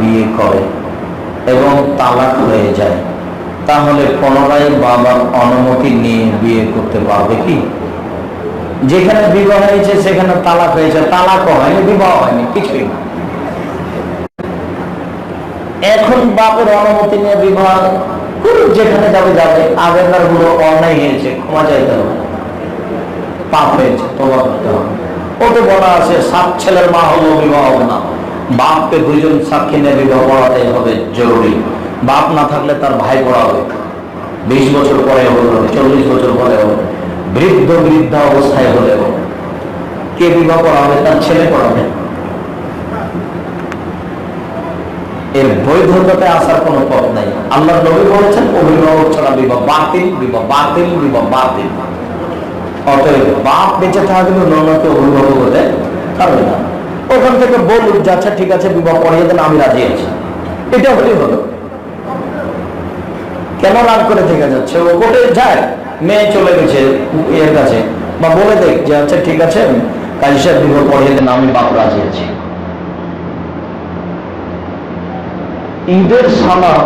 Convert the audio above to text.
বিয়ে করে এবং তালাক হয়ে যায়, তাহলে পুনরায় বাবার অনুমতি নিয়ে বিয়ে করতে পারবে কি? যেখানে বিবাহ হয়েছে, সেখানে তালাক হয়েছে তালাক হয়নি, বিবাহ হয়নি, কিছুই না। এখন বাপের অনুমতি নিয়ে বিবাহ যেখানে যাবে যাবে। আগেকারগুলো অন্যায় হয়েছে, ক্ষমা চাইতে হবে। পাপ হয়েছে তোমার করতে হবে। ও তো বলা আছে, সাত ছেলের মা হলো বিবাহ হবে না বাপকে দুইজন সাক্ষী নিয়ে বিবাহ করাতে হবে জরুরি। বাপ না থাকলে তার ভাই পড়াবে বিশ বছর পরে হলো চল্লিশ বছর পরে হলো বৃদ্ধ বৃদ্ধা অবস্থায় হলে কে বিবাহ করা হবে তার ছেলে পড়াবে এর বৈধতাতে আসার কোনো পথ নাই। আল্লাহ নবী বলেছেন, অভিভাবক ছাড়া বিবাহ বাতিল বিবাহ বাতিল বিবাহ বাতিল। অতএব বাপ বেঁচে থাকলে ননকে অভিভাবক হতে পারবে না। ওখান থেকে বলুন যে আচ্ছা ঠিক আছে, বিবাহ পড়িয়ে দেন আমি রাজি আছি। এটা হলেই হলো। কেন রাগ করে থেকে যাচ্ছে? ও কোর্টে যায়, মেয়ে চলে গেছে এর কাছে। বা বলে দেখ যে আচ্ছা ঠিক আছে, কাজী সাহেব, বিবাহ পড়িয়ে দেন আমি বাপ রাজি আছি। ঈদের সালাম